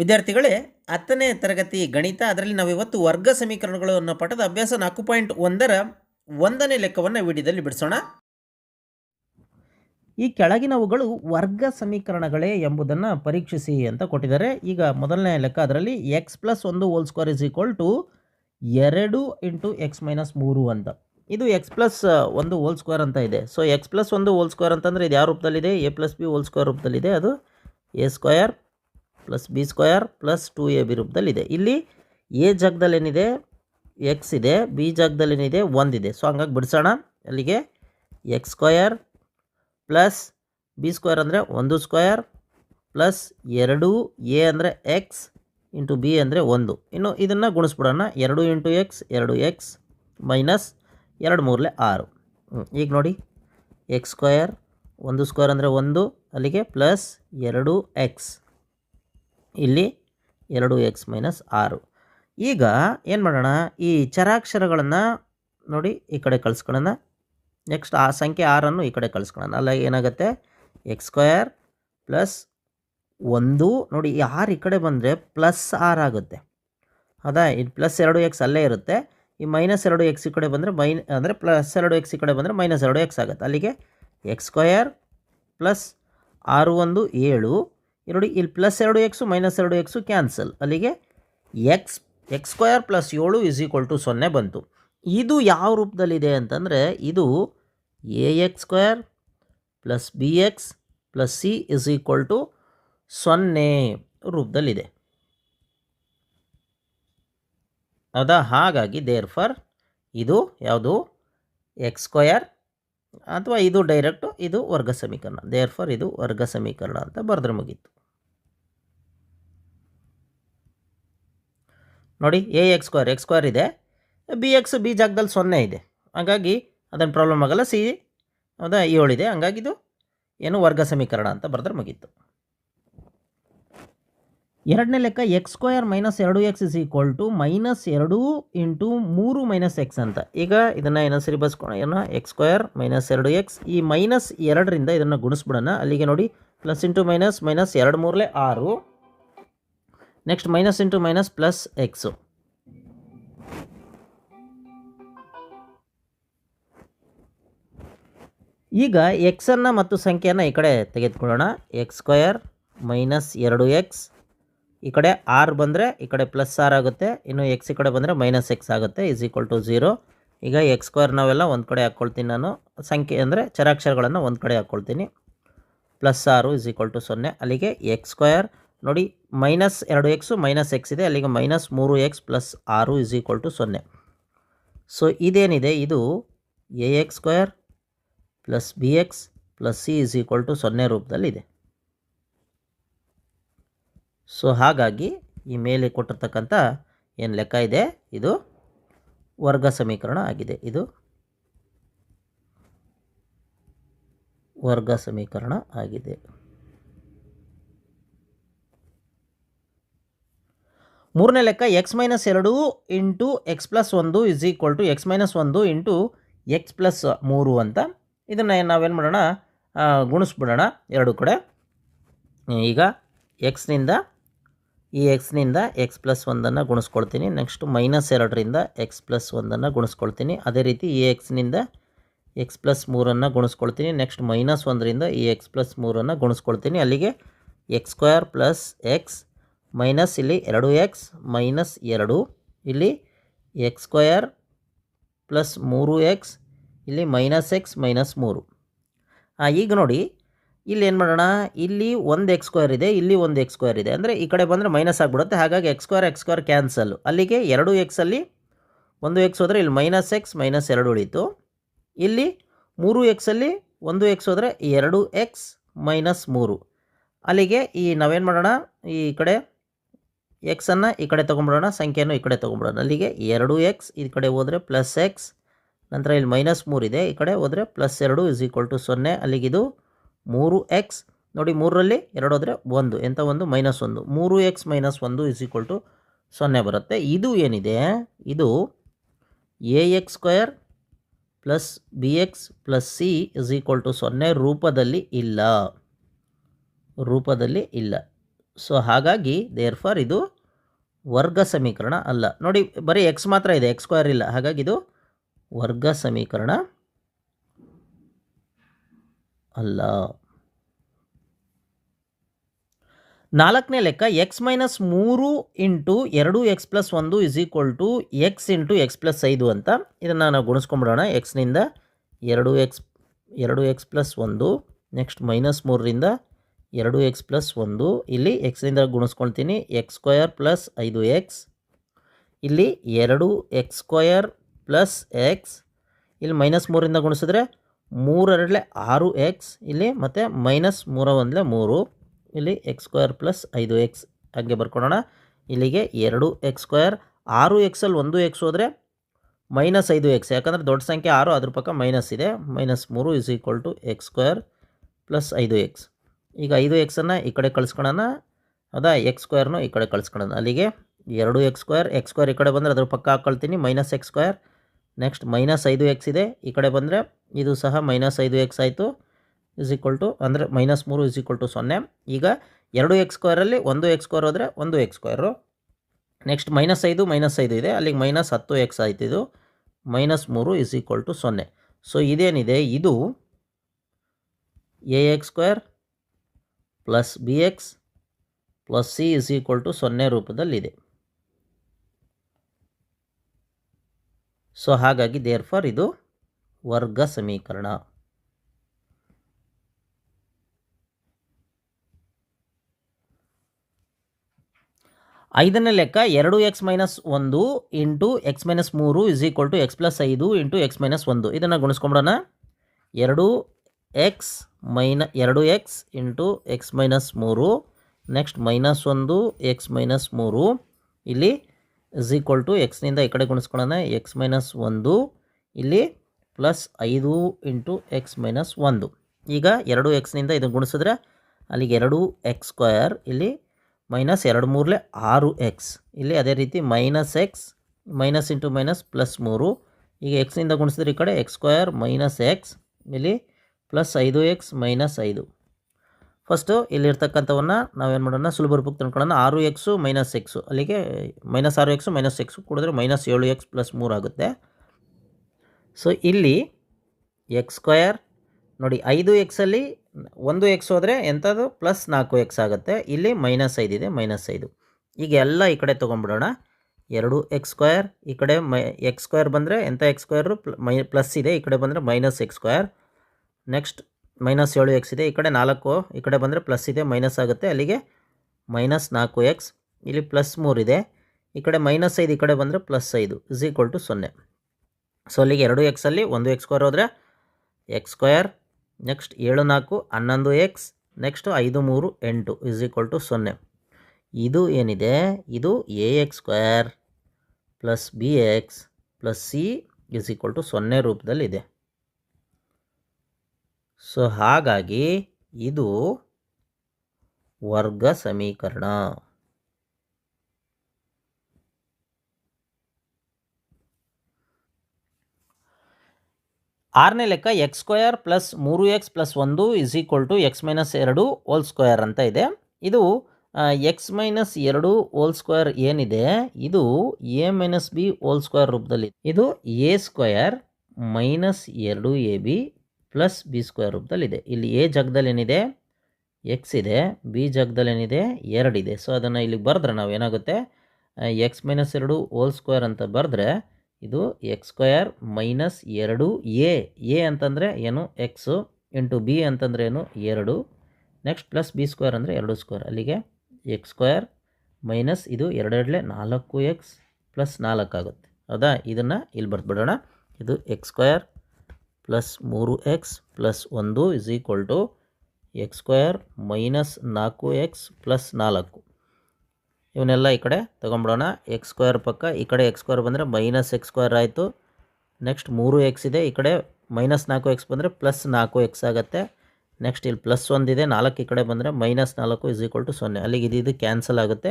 ವಿದ್ಯಾರ್ಥಿಗಳೇ, ಹತ್ತನೇ ತರಗತಿ ಗಣಿತ, ಅದರಲ್ಲಿ ನಾವು ಇವತ್ತು ವರ್ಗ ಸಮೀಕರಣಗಳು ಅನ್ನೋ ಪಾಠದ ಅಭ್ಯಾಸ ನಾಲ್ಕು ಪಾಯಿಂಟ್ ಒಂದರ ಒಂದನೇ ಲೆಕ್ಕವನ್ನು ವಿಡಿಯೋದಲ್ಲಿ ಬಿಡಿಸೋಣ. ಈ ಕೆಳಗಿನವುಗಳು ವರ್ಗ ಸಮೀಕರಣಗಳೇ ಎಂಬುದನ್ನು ಪರೀಕ್ಷಿಸಿ ಅಂತ ಕೊಟ್ಟಿದ್ದಾರೆ. ಈಗ ಮೊದಲನೇ ಲೆಕ್ಕ ಅದರಲ್ಲಿ ಎಕ್ಸ್ ಪ್ಲಸ್ ಒಂದು whole square is equal to ಎರಡು ಇಂಟು ಎಕ್ಸ್ ಮೈನಸ್ ಮೂರು ಅಂತ. ಇದು ಎಕ್ಸ್ ಪ್ಲಸ್ ಒಂದು ಹೋಲ್ ಸ್ಕ್ವೇರ್ ಅಂತ ಇದೆ. ಸೊ ಎಕ್ಸ್ ಪ್ಲಸ್ ಒಂದು ಹೋಲ್ ಸ್ಕ್ವೇರ್ ಅಂತಂದರೆ ಇದು ಯಾವ ರೂಪದಲ್ಲಿದೆ? A plus b whole square ರೂಪದಲ್ಲಿದೆ. ಅದು a square plus b square plus two a b ರೂಪದಲ್ಲಿದೆ ಇಲ್ಲಿ ಎ ಜಾಗದಲ್ಲಿ ಏನಿದೆ ಎಕ್ಸ್ ಇದೆ. ಬಿ ಜಾಗದಲ್ಲಿ ಏನಿದೆ ಒಂದಿದೆ ಸೊ, ಹಂಗಾಗಿ ಬಿಡಿಸೋಣ. ಅಲ್ಲಿಗೆ x square plus b square ಅಂದರೆ ಒಂದು ಸ್ಕ್ವಯರ್ ಪ್ಲಸ್ ಎರಡು ಎ ಅಂದರೆ ಎಕ್ಸ್ ಇಂಟು ಬಿ ಅಂದರೆ ಒಂದು. ಇನ್ನು ಇದನ್ನು ಗುಣಿಸ್ಬಿಡೋಣ. ಎರಡು ಇಂಟು ಎಕ್ಸ್, ಎರಡು ಎಕ್ಸ್ ಮೈನಸ್ ಎರಡು ಮೂರಲೆ ಆರು. ಈಗ ನೋಡಿ. ಎಕ್ಸ್ ಸ್ಕ್ವಯರ್ ಒಂದು ಸ್ಕ್ವೇರ್ ಅಂದರೆ ಒಂದು. ಅಲ್ಲಿಗೆ ಪ್ಲಸ್ ಎರಡು ಎಕ್ಸ್. ಇಲ್ಲಿ ಎರಡು ಎಕ್ಸ್ ಮೈನಸ್ ಆರು. ಈಗ ಏನು ಮಾಡೋಣ? ಈ ಚರಾಕ್ಷರಗಳನ್ನು ನೋಡಿ ಈ ಕಡೆ ಕಳಿಸ್ಕೊಳ್ಳೋಣ ನೆಕ್ಸ್ಟ್ ಆ ಸಂಖ್ಯೆ ಆರನ್ನು ಈ ಕಡೆ ಕಳಿಸ್ಕೊಳ್ಳೋಣ ಅಲ್ಲ, ಏನಾಗುತ್ತೆ? ಎಕ್ಸ್ ಸ್ಕ್ವಯರ್ ಪ್ಲಸ್ ಒಂದು. ನೋಡಿ, ಈ ಆರು ಈ ಕಡೆ ಬಂದರೆ ಪ್ಲಸ್ ಆರ್ ಆಗುತ್ತೆ. ಹೌದಾ? ಇದು ಪ್ಲಸ್ ಎರಡು ಎಕ್ಸ್ ಅಲ್ಲೇ ಇರುತ್ತೆ. ಈ ಮೈನಸ್ ಎರಡು ಎಕ್ಸ್ ಈ ಕಡೆ ಬಂದರೆ ಮೈನ್ ಅಂದರೆ ಪ್ಲಸ್ ಎರಡು ಎಕ್ಸ್ ಈ ಕಡೆ ಬಂದರೆ ಮೈನಸ್ ಎರಡು ಎಕ್ಸ್ ಆಗುತ್ತೆ. ಅಲ್ಲಿಗೆ ಎಕ್ಸ್ ಸ್ಕ್ವಯರ್ ಪ್ಲಸ್ ಆರು ಒಂದು ಏಳು. ನೋಡಿ ಇಲ್ಲಿ ಪ್ಲಸ್ ಎರಡು ಎಕ್ಸು ಮೈನಸ್ ಎರಡು ಎಕ್ಸು ಕ್ಯಾನ್ಸಲ್ ಅಲ್ಲಿಗೆ ಎಕ್ಸ್ ಎಕ್ಸ್ ಸ್ಕ್ವಯರ್ ಪ್ಲಸ್ ಏಳು ಇಸ್ ಈಕ್ವಲ್ ಟು ಸೊನ್ನೆ ಬಂತು. ಇದು ಯಾವ ರೂಪದಲ್ಲಿದೆ ಅಂತಂದರೆ ಇದು a x square plus b x plus c is equal to ಸೊನ್ನೆ ರೂಪದಲ್ಲಿದೆ. ಹೌದಾ? ಹಾಗಾಗಿ ದೇರ್ ಫರ್ ಇದು ಯಾವುದು? ಎಕ್ಸ್ ಸ್ಕ್ವಯರ್ ಅಥವಾ ಇದು ಡೈರೆಕ್ಟು ಇದು ವರ್ಗ ಸಮೀಕರಣ. ದೇರ್ ಫಾರ್ ಇದು ವರ್ಗ ಸಮೀಕರಣ ಅಂತ ಬರೆದ್ರೆ ಮುಗೀತು. ನೋಡಿ a x square x square ಇದೆ. ಬಿ ಎಕ್ಸ್ ಬಿ ಜಾಗದಲ್ಲಿ ಸೊನ್ನೆ ಇದೆ. ಹಾಗಾಗಿ ಅದನ್ನು ಪ್ರಾಬ್ಲಮ್ ಆಗಲ್ಲ. ಸಿ ಹೌದಾ? ಏಳಿದೆ ಹಂಗಾಗಿ ಇದು ಏನು ವರ್ಗ ಸಮೀಕರಣ ಅಂತ ಬರೆದ್ರೆ ಮುಗೀತು. ಎರಡನೇ ಲೆಕ್ಕ ಎಕ್ಸ್ ಸ್ಕ್ವಯರ್ ಮೈನಸ್ ಎರಡು x is equal to minus ಎರಡು ಇಂಟು ಮೂರು ಮೈನಸ್ ಎಕ್ಸ್ ಅಂತ. ಈಗ ಇದನ್ನು ಏನೋ ಸರಿ ಬಸ್ಕೊಳ ಏನೋ ಎಕ್ಸ್ ಸ್ಕ್ವಯರ್ ಮೈನಸ್ ಎರಡು ಎಕ್ಸ್ ಈ ಮೈನಸ್ ಎರಡರಿಂದ ಇದನ್ನು ಗುಣಿಸ್ಬಿಡೋಣ. ಅಲ್ಲಿಗೆ ನೋಡಿ ಪ್ಲಸ್ ಇಂಟು ಮೈನಸ್ ಮೈನಸ್ ಎರಡು ಮೂರಲೆ ಆರು. Next minus into minus plus x ಈಗ ಎಕ್ಸನ್ನು ಮತ್ತು ಸಂಖ್ಯೆಯನ್ನು ಈ ಕಡೆ ತೆಗೆದುಕೊಳ್ಳೋಣ. ಎಕ್ಸ್ ಸ್ಕ್ವಯರ್ ಮೈನಸ್ ಎರಡು ಎಕ್ಸ್ ಈ ಕಡೆ ಆರ್ ಬಂದರೆ ಈ ಕಡೆ ಪ್ಲಸ್ ಆರ್ ಆಗುತ್ತೆ. ಇನ್ನು ಎಕ್ಸ್ ಈ ಕಡೆ ಬಂದರೆ ಮೈನಸ್ ಎಕ್ಸ್ ಆಗುತ್ತೆ ಇಸ್ ಈಕ್ವಲ್ ಟು ಝೀರೋ ಈಗ ಎಕ್ಸ್ ಸ್ಕ್ವೇರ್ ನಾವೆಲ್ಲ ಒಂದು ಕಡೆ ಹಾಕ್ಕೊಳ್ತೀನಿ ನಾನು. ಸಂಖ್ಯೆ ಅಂದರೆ ಚರಾಕ್ಷರಗಳನ್ನು ಒಂದು ಕಡೆ ಹಾಕ್ಕೊಳ್ತೀನಿ ಪ್ಲಸ್ ಆರು ಇಸ್ ಈಕ್ವಲ್ ಟು ಸೊನ್ನೆ. ಅಲ್ಲಿಗೆ ಎಕ್ಸ್ ಸ್ಕ್ವೇರ್ ನೋಡಿ ಮೈನಸ್ ಎರಡು ಎಕ್ಸು ಮೈನಸ್ ಎಕ್ಸ್ ಇದೆ. ಅಲ್ಲಿಗೆ ಮೈನಸ್ ಮೂರು ಎಕ್ಸ್ ಪ್ಲಸ್ ಆರು ಇಸ್ ಈಕ್ವಲ್ ಟು ಸೊನ್ನೆ. ಸೊ ಇದೇನಿದೆ? ಇದು a x square plus b x plus c is equal to ಸೊನ್ನೆ ರೂಪದಲ್ಲಿದೆ. ಸೊ ಹಾಗಾಗಿ ಈ ಮೇಲೆ ಕೊಟ್ಟಿರ್ತಕ್ಕಂಥ ಏನು ಲೆಕ್ಕ ಇದೆ? ಇದು ವರ್ಗ ಸಮೀಕರಣ ಆಗಿದೆ. ಇದು ವರ್ಗ ಸಮೀಕರಣ ಆಗಿದೆ. ಮೂರನೇ ಲೆಕ್ಕ ಎಕ್ಸ್ ಮೈನಸ್ ಎರಡು ಇಂಟು ಎಕ್ಸ್ ಪ್ಲಸ್ ಒಂದು is equal to x minus ಒಂದು ಇಂಟು ಎಕ್ಸ್ ಪ್ಲಸ್ ಮೂರು ಅಂತ. ಇದನ್ನು ನಾವೇನು ಮಾಡೋಣ? ಗುಣಿಸ್ಬಿಡೋಣ ಎರಡು ಕಡೆ. ಈಗ ಎಕ್ಸ್ನಿಂದ ಈ ಎಕ್ಸ್ನಿಂದ ಎಕ್ಸ್ ಪ್ಲಸ್ ಒಂದನ್ನು ಗುಣಿಸ್ಕೊಳ್ತೀನಿ. ನೆಕ್ಸ್ಟ್ ಮೈನಸ್ ಎರಡರಿಂದ ಎಕ್ಸ್ ಪ್ಲಸ್ ಒಂದನ್ನು ಗುಣಿಸ್ಕೊಳ್ತೀನಿ. ಅದೇ ರೀತಿ ಈ ಎಕ್ಸ್ನಿಂದ ಎಕ್ಸ್ ಪ್ಲಸ್ ಮೂರನ್ನು ಗುಣಿಸ್ಕೊಳ್ತೀನಿ. ನೆಕ್ಸ್ಟ್ ಮೈನಸ್ ಒಂದರಿಂದ ಈ ಎಕ್ಸ್ ಪ್ಲಸ್ ಮೂರನ್ನು ಗುಣಿಸ್ಕೊಳ್ತೀನಿ. ಅಲ್ಲಿಗೆ x square plus x minus ಇಲ್ಲಿ ಎರಡು ಎಕ್ಸ್ ಮೈನಸ್ ಎರಡು. ಇಲ್ಲಿ ಎಕ್ಸ್ ಸ್ಕ್ವಯರ್ ಪ್ಲಸ್ ಮೂರು ಎಕ್ಸ್ ಇಲ್ಲಿ ಮೈನಸ್ ಎಕ್ಸ್ ಮೈನಸ್ ಮೂರು. ಈಗ ನೋಡಿ ಇಲ್ಲಿ ಏನು ಮಾಡೋಣ? ಇಲ್ಲಿ ಒಂದು ಎಕ್ಸ್ ಸ್ಕ್ವೇರ್ ಇದೆ, ಇಲ್ಲಿ ಒಂದು ಎಕ್ಸ್ ಸ್ಕ್ವೇರ್ ಇದೆ. ಅಂದರೆ ಈ ಕಡೆ ಬಂದರೆ ಮೈನಸ್ ಆಗಿಬಿಡುತ್ತೆ. ಹಾಗಾಗಿ x square x square cancel ಅಲ್ಲಿಗೆ ಎರಡು ಎಕ್ಸಲ್ಲಿ ಒಂದು ಎಕ್ಸ್ ಹೋದರೆ ಇಲ್ಲಿ ಮೈನಸ್ ಎಕ್ಸ್ ಮೈನಸ್ ಎರಡು ಉಳೀತು. ಇಲ್ಲಿ ಮೂರು ಎಕ್ಸಲ್ಲಿ ಒಂದು ಎಕ್ಸ್ ಹೋದರೆ ಎರಡು ಎಕ್ಸ್ ಮೈನಸ್ ಮೂರು. ಅಲ್ಲಿಗೆ ಈ ನಾವೇನು ಮಾಡೋಣ? ಈ ಕಡೆ ಎಕ್ಸನ್ನು ಈ ಕಡೆ ತೊಗೊಂಬಿಡೋಣ ಸಂಖ್ಯೆಯನ್ನು ಈ ಕಡೆ ತೊಗೊಂಬಿಡೋಣ ಅಲ್ಲಿಗೆ ಎರಡು ಎಕ್ಸ್ ಈ ಕಡೆ ಹೋದರೆ ಪ್ಲಸ್ ಎಕ್ಸ್ ನಂತರ ಇಲ್ಲಿ ಮೈನಸ್ ಮೂರು ಇದೆ. ಈ ಕಡೆ ಹೋದರೆ ಪ್ಲಸ್ ಎರಡು ಇಸ್ ಈಕ್ವಲ್ ಟು ಸೊನ್ನೆ. ಅಲ್ಲಿಗಿದು ಮೂರು ಎಕ್ಸ್ ನೋಡಿ ಮೂರರಲ್ಲಿ ಎರಡು ಹೋದರೆ ಒಂದು ಎಂಥ ಒಂದು? ಮೈನಸ್ ಒಂದು. ಮೂರು ಎಕ್ಸ್ ಮೈನಸ್ ಒಂದು ಇಸ್ ಈಕ್ವಲ್ ಟು ಸೊನ್ನೆ ಬರುತ್ತೆ. ಇದು ಏನಿದೆ? ಇದು a x square plus b x plus c is equal to ಸೊನ್ನೆ ರೂಪದಲ್ಲಿ ಇಲ್ಲ. ರೂಪದಲ್ಲಿ ಇಲ್ಲ. ಸೊ ಹಾಗಾಗಿ ದೇರ್ ಫಾರ್ ಇದು ವರ್ಗ ಸಮೀಕರಣ ಅಲ್ಲ. ನೋಡಿ, ಬರೀ ಎಕ್ಸ್ ಮಾತ್ರ ಇದೆ. ಎಕ್ಸ್ ಸ್ಕ್ವೇರ್ ಇಲ್ಲ. ಹಾಗಾಗಿ ಇದು ವರ್ಗ ಸಮೀಕರಣ ಅಲ್ಲ. ನಾಲ್ಕನೇ ಲೆಕ್ಕ ಎಕ್ಸ್ ಮೈನಸ್ ಮೂರು ಇಂಟು ಎರಡು ಎಕ್ಸ್ ಪ್ಲಸ್ ಒಂದು is equal to x into x plus ಐದು ಅಂತ. ಇದನ್ನು ನಾವು ಗುಣಿಸ್ಕೊಂಬಿಡೋಣ. ಎಕ್ಸ್ನಿಂದ ಎರಡು ಎಕ್ಸ್ ಎರಡು ಎಕ್ಸ್ ಪ್ಲಸ್ ಒಂದು ನೆಕ್ಸ್ಟ್ ಮೈನಸ್ ಮೂರರಿಂದ ಎರಡು ಎಕ್ಸ್ ಪ್ಲಸ್ ಒಂದು. ಇಲ್ಲಿ ಎಕ್ಸ್ನಿಂದ ಗುಣಿಸ್ಕೊಳ್ತೀನಿ. ಎಕ್ಸ್ ಸ್ಕ್ವಯರ್ ಪ್ಲಸ್ ಐದು ಎಕ್ಸ್ ಇಲ್ಲಿ ಎರಡು ಎಕ್ಸ್ ಸ್ಕ್ವಯರ್ ಪ್ಲಸ್ ಎಕ್ಸ್ ಇಲ್ಲಿ ಮೈನಸ್ ಮೂರಿಂದ ಗುಣಿಸಿದ್ರೆ ಮೂರರಡ್ಲೆ ಆರು ಎಕ್ಸ್ ಇಲ್ಲಿ ಮತ್ತು ಮೈನಸ್ ಮೂರ ಒಂದಲೇ ಮೂರು. ಇಲ್ಲಿ ಎಕ್ಸ್ ಸ್ಕ್ವೇರ್ ಪ್ಲಸ್ ಐದು ಎಕ್ಸ್ ಹಾಗೆ ಬರ್ಕೊಳ್ಳೋಣ ಇಲ್ಲಿಗೆ ಎರಡು ಎಕ್ಸ್ ಸ್ಕ್ವೇರ್ ಆರು ಎಕ್ಸಲ್ಲಿ ಒಂದು ಎಕ್ಸ್ ಹೋದರೆ ಮೈನಸ್ ಐದು ಎಕ್ಸ್ ಯಾಕಂದರೆ ದೊಡ್ಡ ಸಂಖ್ಯೆ ಆರು, ಅದ್ರ ಪಕ್ಕ ಮೈನಸ್ ಇದೆ. ಮೈನಸ್ ಮೂರು is equal to x square plus ಐದು ಎಕ್ಸ್ ಈಗ ಐದು ಎಕ್ಸನ್ನು ಈ ಕಡೆ ಕಳಿಸ್ಕೊಳೋಣ. ಹೌದಾ ಎಕ್ಸ್ ಸ್ಕ್ವೇರ್ನು ಈ ಕಡೆ ಕಳಿಸ್ಕೊಳೋಣ. ಅಲ್ಲಿಗೆ ಎರಡು ಎಕ್ಸ್ ಸ್ಕ್ವೇರ್ ಎಕ್ಸ್ ಸ್ಕ್ವೇರ್ ಈ ಕಡೆ ಬಂದರೆ ಅದ್ರ ಪಕ್ಕ ಹಾಕ್ಕೊಳ್ತೀನಿ minus x square next minus ಐದು ಎಕ್ಸ್ ಇದೆ. ಈ ಕಡೆ ಬಂದರೆ ಇದು ಸಹ ಮೈನಸ್ ಐದು ಎಕ್ಸ್ ಆಯಿತು. ಇಸ್ ಈಕ್ವಲ್ ಟು ಅಂದರೆ ಮೈನಸ್ ಮೂರು ಇಸ್ ಈಕ್ವಲ್ ಟು ಸೊನ್ನೆ. ಈಗ ಎರಡು ಎಕ್ಸ್ ಸ್ಕ್ವೇರಲ್ಲಿ ಒಂದು ಎಕ್ಸ್ ಸ್ಕ್ವೇರ್ ಹೋದರೆ ಒಂದು ಎಕ್ಸ್ ಸ್ಕ್ವೇರು ನೆಕ್ಸ್ಟ್ ಮೈನಸ್ ಐದು ಮೈನಸ್ ಐದು ಇದೆ. ಅಲ್ಲಿಗೆ ಮೈನಸ್ ಹತ್ತು ಎಕ್ಸ್ ಆಯ್ತು ಇದು. ಮೈನಸ್ ಮೂರು ಇಸ್ ಈಕ್ವಲ್ ಟು ಸೊನ್ನೆ. ಸೊ ಇದೇನಿದೆ? ಇದು a x square plus b x plus c is equal to ಸೊನ್ನೆ ರೂಪದಲ್ಲಿದೆ. ಸೊ ಹಾಗಾಗಿ ದೇರ್ ಫಾರ್ ಇದು ವರ್ಗ ಸಮೀಕರಣ. ಐದನೇ ಲೆಕ್ಕ ಎರಡು ಎಕ್ಸ್ ಮೈನಸ್ ಒಂದು ಇಂಟು ಎಕ್ಸ್ ಮೈನಸ್ ಮೂರು is equal to x plus ಐದು ಇಂಟು ಎಕ್ಸ್ ಮೈನಸ್ ಒಂದು. ಇದನ್ನು ಗುಣಿಸ್ಕೊಂಬಿಡೋಣ. ಎರಡು ಎಕ್ಸ್ ಮೈನ ಎರಡು ಎಕ್ಸ್ ಇಂಟು ಎಕ್ಸ್ ಮೈನಸ್ ಮೂರು ನೆಕ್ಸ್ಟ್ ಮೈನಸ್ ಒಂದು ಎಕ್ಸ್ ಮೈನಸ್ ಮೂರು. ಇಲ್ಲಿ ಇಸ್ ಈಕ್ವಲ್ ಟು ಎಕ್ಸ್ನಿಂದ ಈ ಕಡೆ ಗುಣಿಸ್ಕೊಳ್ಳೋಣ ಎಕ್ಸ್ ಮೈನಸ್ ಒಂದು, ಇಲ್ಲಿ ಪ್ಲಸ್ ಐದು ಇಂಟು ಎಕ್ಸ್ ಮೈನಸ್ ಒಂದು. ಈಗ ಎರಡು ಎಕ್ಸ್ನಿಂದ ಇದು ಗುಣಿಸಿದ್ರೆ ಅಲ್ಲಿಗೆ ಎರಡು ಎಕ್ಸ್ ಸ್ಕ್ವಯರ್ ಇಲ್ಲಿ ಮೈನಸ್ ಎರಡು ಮೂರಲೆ ಆರು ಎಕ್ಸ್ ಇಲ್ಲಿ ಅದೇ ರೀತಿ minus x minus into minus plus ಮೂರು. ಈಗ ಎಕ್ಸ್ನಿಂದ ಗುಣಿಸಿದ್ರೆ ಈ ಕಡೆ ಎಕ್ಸ್ ಸ್ಕ್ವಯರ್ ಮೈನಸ್ ಎಕ್ಸ್ ಇಲ್ಲಿ ಪ್ಲಸ್ ಐದು ಎಕ್ಸ್ ಮೈನಸ್ ಐದು. ಫಸ್ಟು ಇಲ್ಲಿರ್ತಕ್ಕಂಥವನ್ನ ನಾವೇನು ಮಾಡೋಣ? ಸುಲಭ ರೂಪಕ್ಕೆ ತಂದ್ಕೊಳ್ಳೋಣ ಆರು ಎಕ್ಸು ಮೈನಸ್ ಎಕ್ಸು ಅಲ್ಲಿಗೆ ಮೈನಸ್ ಆರು ಎಕ್ಸು ಮೈನಸ್ ಎಕ್ಸು ಕೂಡಿದ್ರೆ ಮೈನಸ್ ಏಳು ಎಕ್ಸ್ ಪ್ಲಸ್ ಮೂರು ಆಗುತ್ತೆ. ಸೊ ಇಲ್ಲಿ ಎಕ್ಸ್ ಸ್ಕ್ವಯರ್ ನೋಡಿ, ಐದು ಎಕ್ಸಲ್ಲಿ ಒಂದು ಎಕ್ಸ್ ಹೋದರೆ ಎಂಥದ್ದು? ಪ್ಲಸ್ ನಾಲ್ಕು ಎಕ್ಸ್ ಆಗುತ್ತೆ. ಇಲ್ಲಿ ಮೈನಸ್ ಐದು ಇದೆ ಮೈನಸ್ ಐದು. ಈಗ ಎಲ್ಲ ಈ ಕಡೆ ತೊಗೊಂಡ್ಬಿಡೋಣ. ಎರಡು ಎಕ್ಸ್ ಸ್ಕ್ವಯರ್ ಈ ಕಡೆ ಮೈ ಎಕ್ಸ್ ಸ್ಕ್ವಯರ್ ಬಂದರೆ ಎಂಥ ಎಕ್ಸ್ ಸ್ಕ್ವಯರು ಮೈ ಪ್ಲಸ್ ಇದೆ, ಈ ಕಡೆ ಬಂದರೆ minus x square next minus ಏಳು ಎಕ್ಸ್ ಇದೆ. ಈ ಕಡೆ ನಾಲ್ಕು, ಈ ಕಡೆ ಬಂದರೆ ಪ್ಲಸ್ ಇದೆ ಮೈನಸ್ ಆಗುತ್ತೆ. ಅಲ್ಲಿಗೆ ಮೈನಸ್ ನಾಲ್ಕು ಎಕ್ಸ್ ಇಲ್ಲಿ ಪ್ಲಸ್ ಮೂರಿದೆ ಈ ಕಡೆ ಮೈನಸ್ ಐದು, ಈ ಕಡೆ ಬಂದರೆ ಪ್ಲಸ್ ಐದು ಇಸ್ ಈಕ್ವಲ್ ಟು ಸೊನ್ನೆ. ಸೊ ಅಲ್ಲಿಗೆ ಎರಡು ಎಕ್ಸಲ್ಲಿ ಒಂದು ಎಕ್ಸ್ ಸ್ಕ್ವೇರ್ ಹೋದರೆ ಎಕ್ಸ್ ಸ್ಕ್ವೇರ್ ನೆಕ್ಸ್ಟ್ ಏಳು ನಾಲ್ಕು, ಹನ್ನೊಂದು ಎಕ್ಸ್ ನೆಕ್ಸ್ಟ್ ಐದು ಮೂರು, ಎಂಟು ಇಸ್ ಈಕ್ವಲ್ ಟು ಸೊನ್ನೆ. ಇದು ಏನಿದೆ? ಇದು a x square plus b x plus c is equal to ಸೊನ್ನೆ ರೂಪದಲ್ಲಿದೆ. ಸೊ ಹಾಗಾಗಿ ಇದು ವರ್ಗ ಸಮೀಕರಣ. ಆರನೇ ಲೆಕ್ಕ ಎಕ್ಸ್ ಸ್ಕ್ವಯರ್ ಪ್ಲಸ್ ಮೂರು ಎಕ್ಸ್ ಪ್ಲಸ್ ಒಂದು is equal to x minus ಎರಡು ಓಲ್ ಸ್ಕ್ವಯರ್ ಅಂತ ಇದೆ. ಇದು ಎಕ್ಸ್ ಮೈನಸ್ ಎರಡು ಓಲ್ ಸ್ಕ್ವಯರ್ ಏನಿದೆ? ಇದು a minus b whole square ರೂಪದಲ್ಲಿ. ಇದು ಎ ಸ್ಕ್ವಯರ್ ಮೈನಸ್ ಎರಡು a b plus b square ರೂಪದಲ್ಲಿದೆ. ಇಲ್ಲಿ ಎ ಜಾಗದಲ್ಲಿ ಏನಿದೆ ಎಕ್ಸ್ ಇದೆ. ಬಿ ಜಾಗದಲ್ಲಿ ಏನಿದೆ ಎರಡಿದೆ ಸೊ ಅದನ್ನು ಇಲ್ಲಿ ಬರೆದ್ರೆ ನಾವು ಏನಾಗುತ್ತೆ ಎಕ್ಸ್ ಮೈನಸ್ ಎರಡು ಹೋಲ್ ಸ್ಕ್ವೇರ್ ಅಂತ ಬರೆದ್ರೆ ಇದು ಎಕ್ಸ್ ಸ್ಕ್ವಯರ್ ಮೈನಸ್ ಎರಡು ಎ ಎ ಅಂತಂದರೆ ಏನು? ಎಕ್ಸು ಇಂಟು ಬಿ ಅಂತಂದರೆ ಏನು? ಎರಡು. ನೆಕ್ಸ್ಟ್ ಪ್ಲಸ್ ಬಿ ಸ್ಕ್ವೇರ್ ಅಂದರೆ ಎರಡು ಸ್ಕ್ವೇರ್ ಅಲ್ಲಿಗೆ ಎಕ್ಸ್ ಸ್ಕ್ವೇರ್ ಮೈನಸ್ ಇದು ಎರಡೆರಡಲೆ ನಾಲ್ಕು ಎಕ್ಸ್ ಪ್ಲಸ್ ನಾಲ್ಕು ಆಗುತ್ತೆ. ಹೌದಾ? ಇದನ್ನು ಇಲ್ಲಿ ಬರ್ದ್ಬಿಡೋಣ ಇದು ಎಕ್ಸ್ ಸ್ಕ್ವೇರ್ ಪ್ಲಸ್ ಮೂರು ಎಕ್ಸ್ ಪ್ಲಸ್ ಒಂದು is equal to x square minus ನಾಲ್ಕು ಎಕ್ಸ್ ಪ್ಲಸ್ ನಾಲ್ಕು. ಇವನ್ನೆಲ್ಲ ಈ ಕಡೆ ತೊಗೊಂಬಿಡೋಣ ಎಕ್ಸ್ ಸ್ಕ್ವೇರ್ ಪಕ್ಕ ಈ ಕಡೆ ಎಕ್ಸ್ ಸ್ಕ್ವೇರ್ ಬಂದರೆ ಮೈನಸ್ ಎಕ್ಸ್ ಸ್ಕ್ವೇರ್ ಆಯಿತು. ನೆಕ್ಸ್ಟ್ ಮೂರು ಎಕ್ಸ್ ಇದೆ, ಈ ಕಡೆ ಮೈನಸ್ ನಾಲ್ಕು ಎಕ್ಸ್ ಬಂದರೆ ಪ್ಲಸ್ ನಾಲ್ಕು ಎಕ್ಸ್ ಆಗುತ್ತೆ. ನೆಕ್ಸ್ಟ್ ಇಲ್ಲಿ ಪ್ಲಸ್ ಒಂದಿದೆ ನಾಲ್ಕು ಈ ಕಡೆ ಬಂದರೆ ಮೈನಸ್ ನಾಲ್ಕು ಇಸ್ ಈಕ್ವಲ್ ಟು ಸೊನ್ನೆ. ಅಲ್ಲಿಗೆ ಇದು ಇದು ಕ್ಯಾನ್ಸಲ್ ಆಗುತ್ತೆ.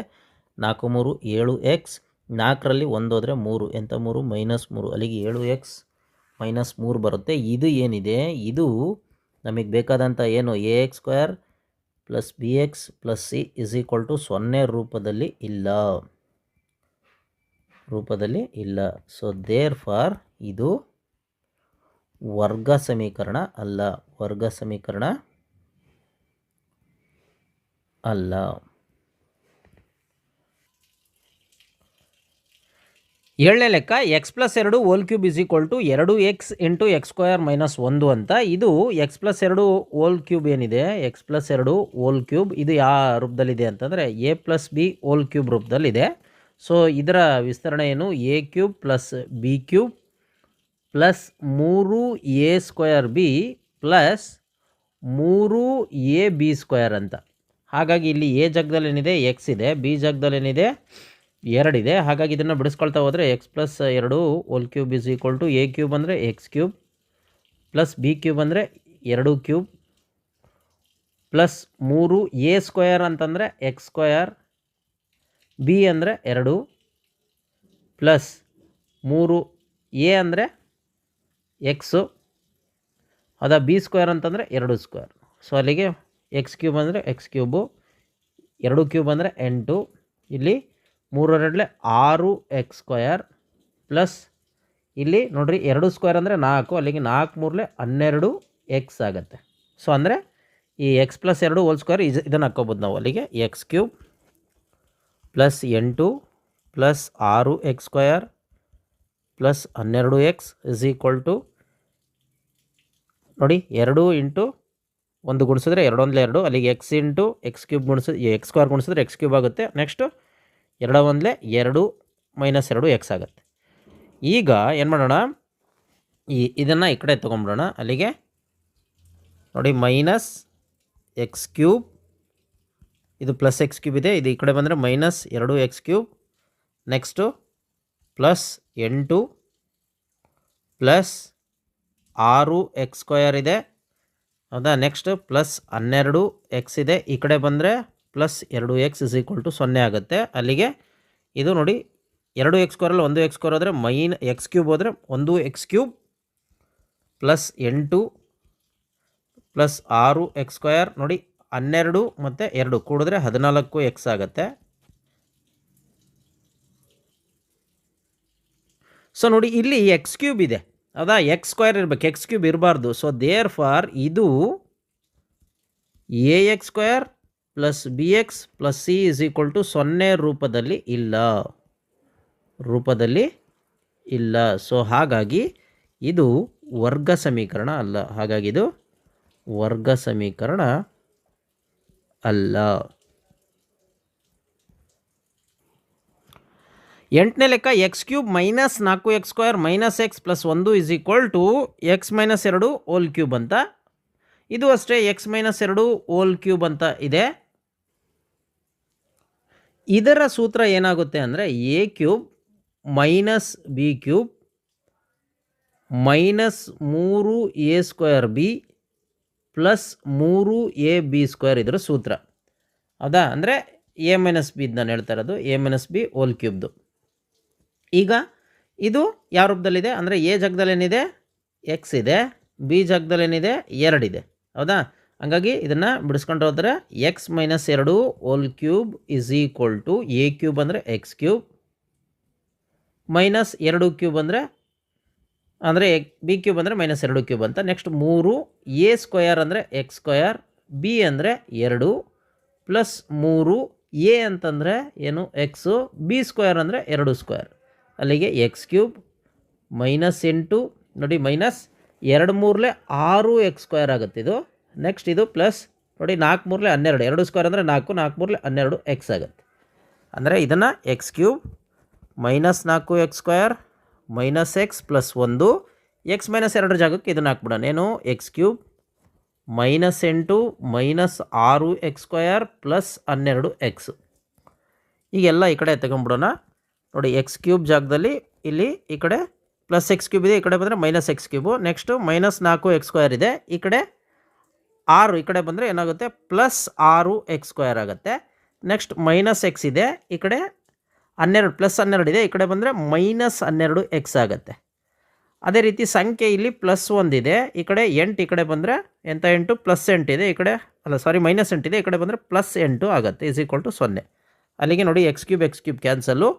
ನಾಲ್ಕು ಮೂರು ಏಳು ಎಕ್ಸ್ ನಾಲ್ಕರಲ್ಲಿ ಒಂದು ಹೋದರೆ ಮೂರು. ಎಂಥ ಮೂರು? ಮೈನಸ್ ಮೂರು. ಅಲ್ಲಿಗೆ ಏಳು ಎಕ್ಸ್ ಮೈನಸ್ ಮೂರು ಬರುತ್ತೆ. ಇದು ಏನಿದೆ? ಇದು ನಮಗೆ ಬೇಕಾದಂಥ ಏನು? A x square plus b x plus c is equal to ಸೊನ್ನೆ ರೂಪದಲ್ಲಿ ಇಲ್ಲ. ರೂಪದಲ್ಲಿ ಇಲ್ಲ. ಸೊ ದೇರ್ ಫಾರ್ ಇದು ವರ್ಗ ಸಮೀಕರಣ ಅಲ್ಲ. ವರ್ಗ ಸಮೀಕರಣ ಅಲ್ಲ. ಏಳನೇ ಲೆಕ್ಕ ಎಕ್ಸ್ ಪ್ಲಸ್ ಎರಡು whole cube is equal to ಎರಡು x into x square minus ಒಂದು ಅಂತ. ಇದು ಎಕ್ಸ್ ಪ್ಲಸ್ ಎರಡು ಓಲ್ ಕ್ಯೂಬ್ ಏನಿದೆ? ಎಕ್ಸ್ ಪ್ಲಸ್ ಎರಡು ಓಲ್ ಕ್ಯೂಬ್ ಇದು ಯಾವ ರೂಪದಲ್ಲಿದೆ ಅಂತಂದರೆ a plus b whole cube ರೂಪದಲ್ಲಿದೆ. ಸೊ ಇದರ ವಿಸ್ತರಣೆ ಏನು? A cube plus b cube plus ಮೂರು ಎ ಸ್ಕ್ವಯರ್ ಬಿ ಪ್ಲಸ್ ಮೂರು ಎ ಬಿ ಸ್ಕ್ವಯರ್ ಅಂತ. ಹಾಗಾಗಿ ಇಲ್ಲಿ ಎ ಜಾಗದಲ್ಲಿ ಏನಿದೆ? ಎಕ್ಸ್ ಇದೆ. ಬಿ ಜಾಗದಲ್ಲಿ ಏನಿದೆ? ಎರಡಿದೆ. ಹಾಗಾಗಿ ಇದನ್ನು ಬಿಡಿಸ್ಕೊಳ್ತಾ ಹೋದರೆ ಎಕ್ಸ್ ಪ್ಲಸ್ ಎರಡು whole cube is equal to a cube ಅಂದರೆ x cube plus b cube ಅಂದರೆ ಎರಡು ಕ್ಯೂಬ್ ಪ್ಲಸ್ ಮೂರು ಎ ಸ್ಕ್ವಯರ್ ಅಂತಂದರೆ ಎಕ್ಸ್ ಸ್ಕ್ವಯರ್ ಬಿ ಅಂದರೆ ಎರಡು ಪ್ಲಸ್ ಮೂರು ಎ ಅಂದರೆ ಎಕ್ಸು ಅದ ಬಿ ಸ್ಕ್ವೇರ್ ಅಂತಂದರೆ ಎರಡು ಸ್ಕ್ವೇರ್ ಸೊ ಅಲ್ಲಿಗೆ ಎಕ್ಸ್ ಕ್ಯೂಬ್ ಅಂದರೆ ಎಕ್ಸ್ ಕ್ಯೂಬು ಎರಡು ಕ್ಯೂಬ್ ಅಂದರೆ ಎಂಟು. ಇಲ್ಲಿ ಮೂರರಡ್ಲೆ ಆರು ಎಕ್ಸ್ ಸ್ಕ್ವಯರ್ ಪ್ಲಸ್ ಇಲ್ಲಿ ನೋಡ್ರಿ ಎರಡು ಸ್ಕ್ವೇರ್ ಅಂದರೆ ನಾಲ್ಕು, ಅಲ್ಲಿಗೆ ನಾಲ್ಕು ಮೂರಲೆ ಹನ್ನೆರಡು ಎಕ್ಸ್ ಆಗುತ್ತೆ. ಸೊ ಅಂದರೆ ಈ ಎಕ್ಸ್ ಪ್ಲಸ್ ಎರಡು ಹೋಲ್ ಸ್ಕ್ವೇರ್ ಇದು ಇದನ್ನು ಹಾಕ್ಕೋಬೋದು ನಾವು. ಅಲ್ಲಿಗೆ ಎಕ್ಸ್ ಕ್ಯೂಬ್ ಪ್ಲಸ್ ಎಂಟು ಪ್ಲಸ್ ಆರು ಎಕ್ಸ್ ಸ್ಕ್ವಯರ್ ಪ್ಲಸ್ ಹನ್ನೆರಡು ಎಕ್ಸ್ ಇಸ್ ಈಕ್ವಲ್ ಟು ನೋಡಿ ಎರಡು ಇಂಟು ಒಂದು ಗುಣಿಸಿದ್ರೆ ಎರಡು ಒಂದಲೇ ಎರಡು. ಅಲ್ಲಿಗೆ ಎಕ್ಸ್ ಇಂಟು ಎಕ್ಸ್ ಕ್ಯೂಬ್ ಗುಣಿಸಿದ್ರೆ ಎಕ್ಸ್ ಸ್ಕ್ವೇರ್ ಗುಣಿಸಿದ್ರೆ ಎಕ್ಸ್ ಕ್ಯೂಬ್ ಆಗುತ್ತೆ. ನೆಕ್ಸ್ಟು ಎರಡು ಒಂದಲೇ ಎರಡು ಮೈನಸ್ ಎರಡು ಎಕ್ಸ್ ಆಗುತ್ತೆ. ಈಗ ಏನು ಮಾಡೋಣ? ಈ ಇದನ್ನು ಈ ಕಡೆ ತೊಗೊಂಬಿಡೋಣ ಅಲ್ಲಿಗೆ ನೋಡಿ ಮೈನಸ್ ಎಕ್ಸ್ ಕ್ಯೂಬ್, ಇದು ಪ್ಲಸ್ ಎಕ್ಸ್ ಕ್ಯೂಬ್ ಇದೆ. ಇದು ಈ ಕಡೆ ಬಂದರೆ ಮೈನಸ್ ಎರಡು ಎಕ್ಸ್ ಕ್ಯೂಬ್, ನೆಕ್ಸ್ಟು ಪ್ಲಸ್ ಎಂಟು ಪ್ಲಸ್ ಆರು ಎಕ್ಸ್ ಸ್ಕ್ವಯರ್ ಇದೆ. ಹೌದಾ? ನೆಕ್ಸ್ಟ್ ಪ್ಲಸ್ ಹನ್ನೆರಡು ಎಕ್ಸ್ ಇದೆ. ಈ ಕಡೆ ಬಂದರೆ ಪ್ಲಸ್ ಎರಡು ಎಕ್ಸ್ ಇಸ್ ಈಕ್ವಲ್ ಟು ಸೊನ್ನೆ ಆಗುತ್ತೆ. ಅಲ್ಲಿಗೆ ಇದು ನೋಡಿ, ಎರಡು ಎಕ್ಸ್ ಸ್ಕ್ವೇರಲ್ಲಿ ಒಂದು ಎಕ್ಸ್ ಸ್ಕ್ವೇರ್ ಹೋದರೆ ಮೈನ್ ಎಕ್ಸ್ ಕ್ಯೂಬ್ ಹೋದರೆ ಒಂದು ಎಕ್ಸ್ ಕ್ಯೂಬ್ ಪ್ಲಸ್ ಎಂಟು ಪ್ಲಸ್ ಆರು ಎಕ್ಸ್ ಸ್ಕ್ವಯರ್ ನೋಡಿ, ಹನ್ನೆರಡು ಮತ್ತು ಎರಡು ಕೂಡಿದ್ರೆ ಹದಿನಾಲ್ಕು ಎಕ್ಸ್ ಆಗುತ್ತೆ. ಸೊ ನೋಡಿ, ಇಲ್ಲಿ ಎಕ್ಸ್ ಕ್ಯೂಬ್ ಇದೆ. ಅದಾ, ಎಕ್ಸ್ ಸ್ಕ್ವೇರ್ ಇರಬೇಕು, ಎಕ್ಸ್ ಕ್ಯೂಬ್ ಇರಬಾರ್ದು. ಸೊ ದೇರ್ ಫಾರ್ ಇದು a x square plus b x plus c is equal to ಸೊನ್ನೆ ರೂಪದಲ್ಲಿ ಇಲ್ಲ. ರೂಪದಲ್ಲಿ ಇಲ್ಲ. ಸೊ ಹಾಗಾಗಿ ಇದು ವರ್ಗ ಸಮೀಕರಣ ಅಲ್ಲ. ಹಾಗಾಗಿ ಇದು ವರ್ಗ ಸಮೀಕರಣ ಅಲ್ಲ. ಎಂಟನೇ ಲೆಕ್ಕ ಎಕ್ಸ್ ಕ್ಯೂಬ್ ಮೈನಸ್ ನಾಲ್ಕು x square minus x plus ಒಂದು is equal to x minus ಎರಡು ಓಲ್ ಕ್ಯೂಬ್ ಅಂತ. ಇದು ಅಷ್ಟೇ ಎಕ್ಸ್ ಮೈನಸ್ ಎರಡು ಓಲ್ ಕ್ಯೂಬ್ ಅಂತ ಇದೆ. ಇದರ ಸೂತ್ರ ಏನಾಗುತ್ತೆ ಅಂದರೆ a cube minus b cube minus ಮೂರು ಎ ಸ್ಕ್ವೇರ್ ಬಿ ಪ್ಲಸ್ ಮೂರು ಎ ಬಿ ಸ್ಕ್ವೇರ್ ಇದರ ಸೂತ್ರ. ಹೌದಾ ಅಂದರೆ ಎ ಮೈನಸ್ ಬಿ ನಾನು ಹೇಳ್ತಾ ಇರೋದು, ಎ ಮೈನಸ್ ಬಿ ಓಲ್ ಕ್ಯೂಬ್ದು. ಈಗ ಇದು ಯಾವ ರೂಪದಲ್ಲಿದೆ ಅಂದರೆ ಎ ಜಾಗದಲ್ಲಿ ಏನಿದೆ ಎಕ್ಸ್ ಇದೆ, ಬಿ ಜಾಗದಲ್ಲಿ ಏನಿದೆ ಎರಡಿದೆ. ಹೌದಾ? ಹಂಗಾಗಿ ಇದನ್ನು ಬಿಡಿಸ್ಕೊಂಡು ಹೋದ್ರೆ ಎಕ್ಸ್ ಮೈನಸ್ ಎರಡು whole cube is equal to a cube ಅಂದರೆ ಎಕ್ಸ್ ಕ್ಯೂಬ್ ಮೈನಸ್ ಎರಡು ಕ್ಯೂಬ್ ಅಂದರೆ ಅಂದರೆ ಬಿ ಕ್ಯೂಬ್ ಅಂದರೆ ಮೈನಸ್ ಎರಡು ಕ್ಯೂಬ್ ಅಂತ. ನೆಕ್ಸ್ಟ್ ಮೂರು ಎ ಸ್ಕ್ವಯರ್ ಅಂದರೆ ಎಕ್ಸ್ ಸ್ಕ್ವಯರ್ ಬಿ ಅಂದರೆ ಎರಡು ಪ್ಲಸ್ ಮೂರು ಎ ಅಂತಂದರೆ ಏನು ಎಕ್ಸು ಬಿ ಸ್ಕ್ವಯರ್ ಅಂದರೆ ಎರಡು ಸ್ಕ್ವಯರ್ ಅಲ್ಲಿಗೆ ಎಕ್ಸ್ ಕ್ಯೂಬ್ ಮೈನಸ್ ಎಂಟು, ನೋಡಿ ಮೈನಸ್ ಎರಡು ಮೂರಲೆ ಆರು ಎಕ್ಸ್ ಸ್ಕ್ವಯರ್ ಆಗುತ್ತೆ ಇದು. ನೆಕ್ಸ್ಟ್ ಇದು ಪ್ಲಸ್ ನೋಡಿ ನಾಲ್ಕು ಮೂರಲೆ ಹನ್ನೆರಡು. ಎರಡು ಸ್ಕ್ವೇರ್ ಅಂದರೆ ನಾಲ್ಕು ನಾಲ್ಕು ಮೂರಲೆ ಹನ್ನೆರಡು ಎಕ್ಸ್ ಆಗುತ್ತೆ. ಅಂದರೆ ಇದನ್ನು ಎಕ್ಸ್ ಕ್ಯೂಬ್ ಮೈನಸ್ ನಾಲ್ಕು x square minus x plus ಒಂದು. ಎಕ್ಸ್ ಮೈನಸ್ ಎರಡರ ಜಾಗಕ್ಕೆ ಇದನ್ನು ಹಾಕ್ಬಿಡೋಣ. ಏನು? ಎಕ್ಸ್ ಕ್ಯೂಬ್ ಮೈನಸ್ ಎಂಟು ಮೈನಸ್ ಆರು ಎಕ್ಸ್ ಸ್ಕ್ವಯರ್ ಪ್ಲಸ್ ಹನ್ನೆರಡು ಎಕ್ಸ್ ಈಗೆಲ್ಲ ಈ ಕಡೆ ತಗೊಂಬಿಡೋಣ ನೋಡಿ ಎಕ್ಸ್ ಕ್ಯೂಬ್ ಜಾಗದಲ್ಲಿ ಇಲ್ಲಿ ಈ ಕಡೆ ಪ್ಲಸ್ ಎಕ್ಸ್ ಕ್ಯೂಬ್ ಇದೆ, ಈ ಕಡೆ ಬಂದರೆ minus x cube next minus ನಾಲ್ಕು ಎಕ್ಸ್ ಸ್ಕ್ವಯರ್ ಇದೆ, ಈ ಕಡೆ ಆರು ಈ ಕಡೆ ಬಂದರೆ ಏನಾಗುತ್ತೆ? ಪ್ಲಸ್ ಆರು ಎಕ್ಸ್ ಸ್ಕ್ವೇರ್ ಆಗುತ್ತೆ. ನೆಕ್ಸ್ಟ್ ಮೈನಸ್ ಎಕ್ಸ್ ಇದೆ ಈ ಕಡೆ. ಹನ್ನೆರಡು, ಪ್ಲಸ್ ಹನ್ನೆರಡು ಇದೆ. ಈ ಕಡೆ ಬಂದರೆ ಮೈನಸ್ ಹನ್ನೆರಡು ಎಕ್ಸ್ ಆಗುತ್ತೆ. ಅದೇ ರೀತಿ ಸಂಖ್ಯೆ ಇಲ್ಲಿ ಪ್ಲಸ್ ಒಂದಿದೆ ಈ ಕಡೆ ಎಂಟು, ಈ ಕಡೆ ಬಂದರೆ ಎಂಥ ಎಂಟು? ಪ್ಲಸ್ ಎಂಟು ಇದೆ. ಈ ಕಡೆ, ಅಲ್ಲ ಸಾರಿ ಮೈನಸ್ ಇದೆ. ಈ ಕಡೆ ಬಂದರೆ ಪ್ಲಸ್ ಎಂಟು ಆಗುತ್ತೆ. ಇಸ್ ಈಕ್ವಲ್ ಟು ಸೊನ್ನೆ. ಅಲ್ಲಿಗೆ ನೋಡಿ x cube x cube cancel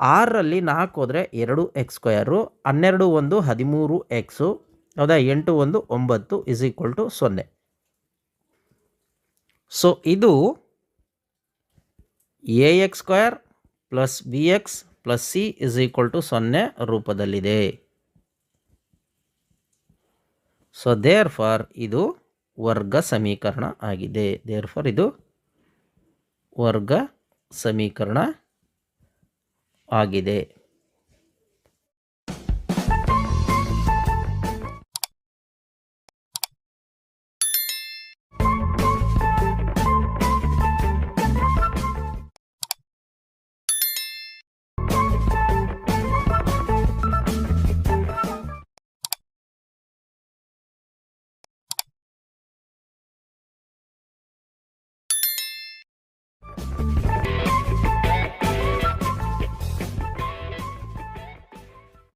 ಆರರಲ್ಲಿ ನಾಲ್ಕು ಹೋದರೆ ಎರಡು ಎಕ್ಸ್ ಸ್ಕ್ವಯರು ಹನ್ನೆರಡು ಒಂದು ಹದಿಮೂರು ಎಕ್ಸು ಹೌದಾ? ಎಂಟು ಒಂದು ಒಂಬತ್ತು ಇಸ್ ಈಕ್ವಲ್ ಟು ಸೊನ್ನೆ. ಸೊ ಇದು a x square plus b x plus c is equal to ಸೊನ್ನೆ ರೂಪದಲ್ಲಿದೆ. ಸೊ ದೇರ್ ಫಾರ್ ಇದು ವರ್ಗ ಸಮೀಕರಣ ಆಗಿದೆ. ದೇರ್ ಫಾರ್ ಇದು ವರ್ಗ ಸಮೀಕರಣ ಆಗಿದೆ.